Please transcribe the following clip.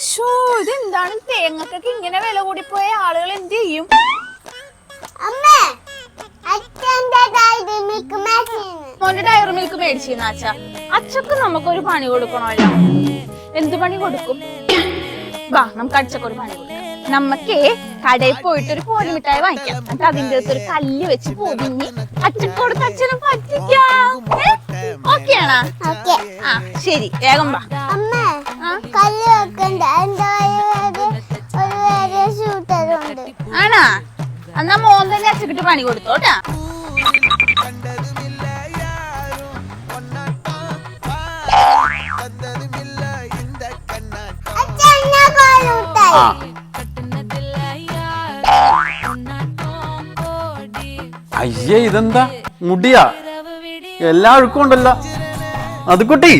ഇതെന്താണ്? തേങ്ങക്കൊക്കെ ഇങ്ങനെ വില കൂടിപ്പോയ ആളുകൾ എന്ത് ചെയ്യും? മോന്റെ ഡയറി മിൽക്ക് മേടിച്ചിരുന്ന അച്ഛ. അച്ഛക്ക് നമുക്കൊരു പണി കൊടുക്കണമല്ലോ. എന്ത് പണി കൊടുക്കും? വാ നമുക്ക് അച്ഛക്ക് ഒരു പണി കൊടുക്കാം. നമ്മക്കേ കടയിൽ പോയിട്ട് ഒരു കോലിമിഠായി വാങ്ങിക്കാം. എന്നിട്ട് അതിന്റെ അകത്ത് ഒരു കല്ല് വെച്ച് പൊതിഞ്ഞ് അച്ഛക്ക് കൊടുത്ത് അച്ഛനെ പറ്റിക്കാം. ഓക്കെ. ആണോ ആ ശരി വേഗം വാ. കല്ല് ആണാ? എന്നാ മോൻ തന്നെ അച്ഛക്കിട്ട് പണി കൊടുത്തോട്ടാ അയ്യേ ഇതെന്താ? മുടിയാ? എല്ലാ അഴുക്കും ഉണ്ടല്ലോ. അത് കുട്ടി.